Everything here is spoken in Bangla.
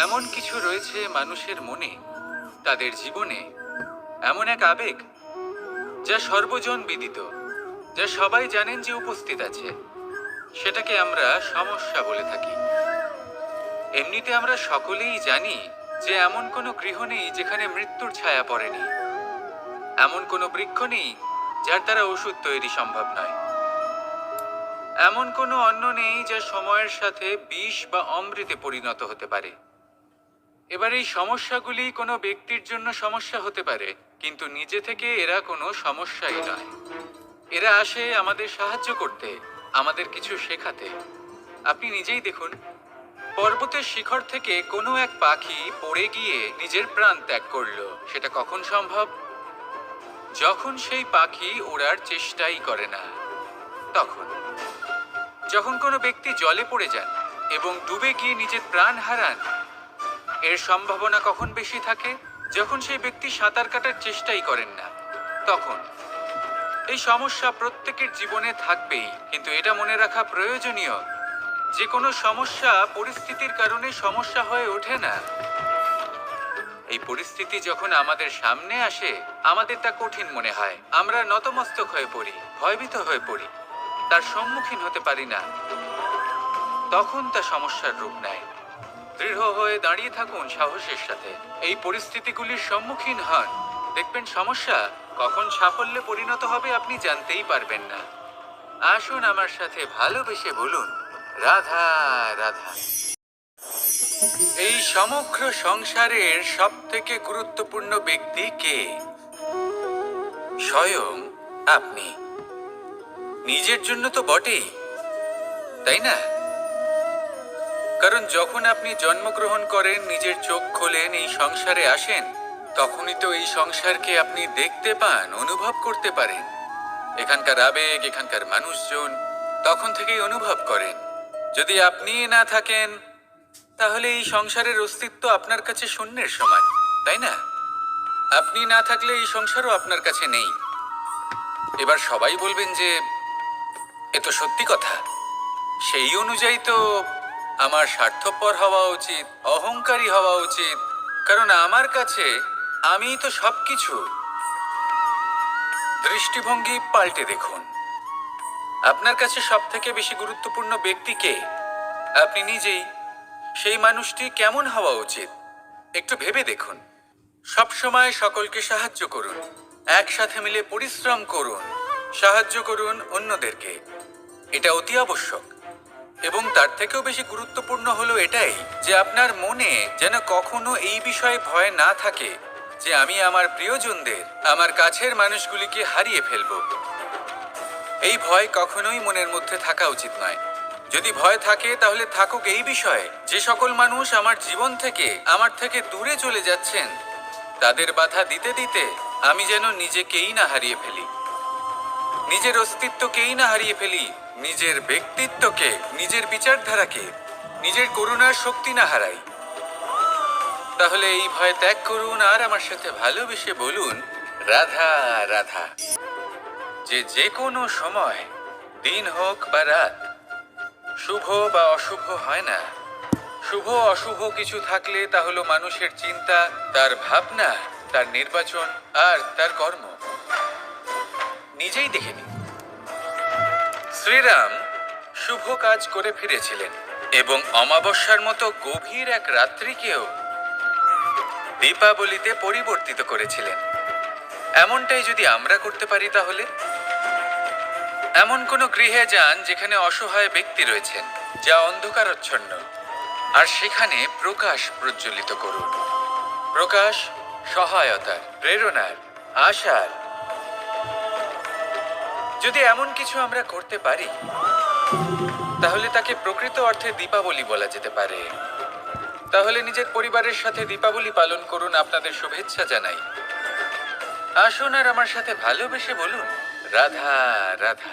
এমন কিছু রয়েছে মানুষের মনে, তাদের জীবনে, এমন এক আবেগ, যা সর্বজন বিদিত, যা সবাই জানেন যে উপস্থিত আছে। সেটাকে আমরা সমস্যা বলে থাকি। এমনিতে আমরা সকলেই জানি যে এমন কোনো গৃহ নেই যেখানে মৃত্যুর ছায়া পড়েনি। এমন কোনো বৃক্ষ নেই যার দ্বারা ওষুধ তৈরি সম্ভব নয়। এমন কোনো অন্ন নেই যা সময়ের সাথে বিষ বা অমৃতে পরিণত হতে পারে। এবার এই সমস্যাগুলি কোনো ব্যক্তির জন্য সমস্যা হতে পারে, কিন্তু নিজে থেকে এরা কোনো সমস্যাই নয়। এরা আসে আমাদের সাহায্য করতে, আমাদের কিছু শেখাতে। আপনি নিজেই দেখুন, পর্বতের শিখর থেকে কোনো এক পাখি পড়ে গিয়ে নিজের প্রাণ ত্যাগ করল, সেটা কখন সম্ভব? যখন সেই পাখি ওড়ার চেষ্টাই করে না, তখন। যখন কোনো ব্যক্তি জলে পড়ে যান এবং ডুবে গিয়ে নিজের প্রাণ হারান এর সম্ভাবনা কখন বেশি থাকে? যখন সেই ব্যক্তি সাঁতার কাটার চেষ্টাই করেন না। তখন। এই সমস্যা প্রত্যেকের জীবনে থাকবেই, কিন্তু এটা মনে রাখা প্রয়োজনীয়। যে কোনো সমস্যা পরিস্থিতির কারণে সমস্যা হয়ে ওঠে না। এই পরিস্থিতি যখন আমাদের সামনে আসে, আমাদের তা কঠিন মনে হয়। আমরা নতমস্তক হয়ে পড়ি, ভয়ভীত হয়ে পড়ি। তার সম্মুখীন হতে পারি না। তখন তা সমস্যার রূপ নেয়। দৃঢ় হয়ে দাঁড়িয়ে থাকুন সাহসের সাথে। এই পরিস্থিতিগুলির সম্মুখীন হন। দেখবেন সমস্যা কখন সাফল্যে পরিণত হবে আপনি জানতেই পারবেন না। আসুন আমার সাথে ভালোবেসে বলুন, রাধা রাধা। এই সমগ্র সংসারের সব থেকে গুরুত্বপূর্ণ ব্যক্তি কে? স্বয়ং আপনি। নিজের জন্য তো বটেই, তাই না? কারণ যখন আপনি জন্মগ্রহণ করেন, নিজের চোখ খোলেন, এই সংসারে আসেন, তখনই তো এই সংসারকে আপনি দেখতে পান, অনুভব করতে পারেন। এখানকার আবেগ, এখানকার মানুষজন তখন থেকেই অনুভব করেন। যদি আপনি না থাকেন, তাহলে এই সংসারের অস্তিত্ব আপনার কাছে শূন্যের সমান, তাই না? আপনি না থাকলে এই সংসারও আপনার কাছে নেই। এবার সবাই বলবেন যে, এ তো সত্যি কথা। সেই অনুযায়ী তো আমার স্বার্থপর হওয়া উচিত, অহংকারী হওয়া উচিত। কারণ আমার কাছে আমি তো সবকিছু। দৃষ্টিভঙ্গি পাল্টে দেখুন। আপনার কাছে সব থেকে বেশি গুরুত্বপূর্ণ ব্যক্তিকে আপনি নিজেই। সেই মানুষটি কেমন হওয়া উচিত? একটু ভেবে দেখুন। সবসময় সকলকে সাহায্য করুন। একসাথে মিলে পরিশ্রম করুন। সাহায্য করুন অন্যদেরকে। এটা অতি আবশ্যক। এবং তার থেকেও বেশি গুরুত্বপূর্ণ হলো এটাই যে আপনার মনে যেন কখনো এই বিষয়ে ভয় না থাকে যে আমি আমার প্রিয়জনদের, আমার কাছের মানুষগুলিকে হারিয়ে ফেলব। এই ভয় কখনোই মনের মধ্যে থাকা উচিত নয়। যদি ভয় থাকে, তাহলে থাকুক এই বিষয়ে যে সকল মানুষ আমার জীবন থেকে, আমার থেকে দূরে চলে যাচ্ছেন, তাদের বাধা দিতে দিতে আমি যেন নিজেকেই না হারিয়ে ফেলি। নিজের অস্তিত্বকেই না হারিয়ে ফেলি। নিজের ব্যক্তিত্বকে, নিজের বিচারধারাকে, নিজের করুণার শক্তি না হারাই। তাহলে এই ভয় ত্যাগ করুন আর আমার সাথে ভালোবেসে বলুন, রাধা রাধা। যে যে কোনো সময়, দিন হোক বা রাত, শুভ বা অশুভ হয় না। শুভ অশুভ কিছু থাকলে তা হলো মানুষের চিন্তা, তার ভাবনা, তার নির্বাচন আর তার কর্ম। নিজেই দেখে নিন। শ্রীরাম শুভ কাজ করে ফিরেছিলেন এবং অমাবস্যার মতো গভীর এক রাত্রিকেও দীপাবলিতে পরিবর্তিত করেছিলেন। এমনটাই যদি আমরা করতে পারি তাহলে? এমন কোনো গৃহে যান যেখানে অসহায় ব্যক্তি রয়েছেন, যা অন্ধকারচ্ছন্ন। আর সেখানে প্রকাশ প্রজ্বলিত করুন। প্রকাশ সহায়তার প্রেরণার, আশার যদি এমন কিছু আমরা করতে পারি, তাহলে তাকে প্রকৃত অর্থে দীপাবলি বলা যেতে পারে। তাহলে নিজের পরিবারের সাথে দীপাবলি পালন করুন আপনাদের শুভেচ্ছা জানাই। আসুন আর আমার সাথে ভালোবেসে বলুন, রাধা রাধা।